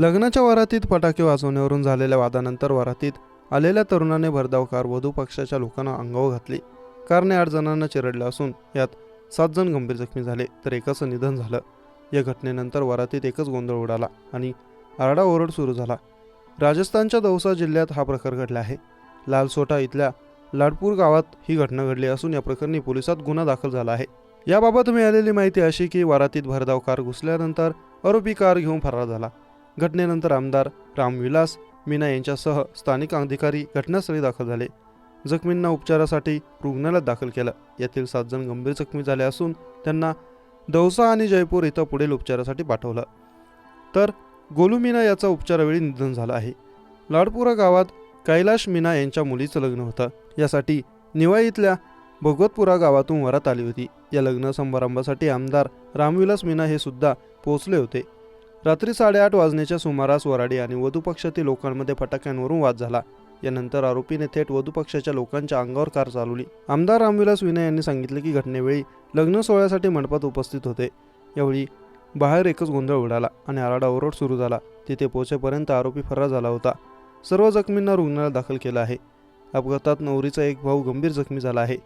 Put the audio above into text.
लग्नाच्या वरातीत फटाके वाजवण्यावरून झालेल्या वादानंतर वरातीत आलेल्या तरुणाने भरधाव कार वधू पक्षाच्या लोकांना अंगावर घातली. कारने आठ जणांना चिरडलं असून यात सात जण गंभीर जखमी झाले तर एकाचं निधन झालं. या घटनेनंतर वरातीत एकच गोंधळ उडाला आणि आरडाओरड सुरू झाला. राजस्थानच्या दौसा जिल्ह्यात हा प्रकार घडला आहे. लालसोटा इथल्या लाडपूर गावात ही घटना घडली असून या प्रकरणी पोलिसात गुन्हा दाखल झाला आहे. याबाबत मिळालेली माहिती अशी की वरातीत भरधाव कार घुसल्यानंतर आरोपी कार घेऊन फरार झाला. घटनेनंतर आमदार रामविलास मीना यांच्यासह स्थानिक अधिकारी घटनास्थळी दाखल झाले. जखमींना उपचारासाठी रुग्णालयात दाखल केलं. यातील सात जण गंभीर जखमी झाले असून त्यांना दौसा आणि जयपूर इथं पुढील उपचारासाठी पाठवलं. तर गोलू मीना याचा उपचारावेळी निधन झालं आहे. लाडपुरा गावात कैलाश मीना यांच्या मुलीचं लग्न होतं. यासाठी निवाई इथल्या भगवतपुरा गावातून वरात आली होती. या लग्न समारंभासाठी आमदार रामविलास मीना हे सुद्धा पोहोचले होते. रात्री साडेआठ वाजण्याच्या सुमारास वराडी आणि वधू पक्षातील लोकांमध्ये फटाक्यांवरून वाद झाला. यानंतर आरोपीने थेट वधू पक्षाच्या लोकांच्या अंगावर कार चालवली. आमदार रामविलास विनय यांनी सांगितले की घटनेवेळी लग्न सोहळ्यासाठी मंडपात उपस्थित होते. यावेळी बाहेर एकच गोंधळ उडाला आणि आराडा ओरड सुरू झाला. तिथे पोहोचेपर्यंत आरोपी फरार झाला होता. सर्व जखमींना रुग्णालयात दाखल केलं आहे. अपघातात नवरीचा एक भाऊ गंभीर जखमी झाला आहे.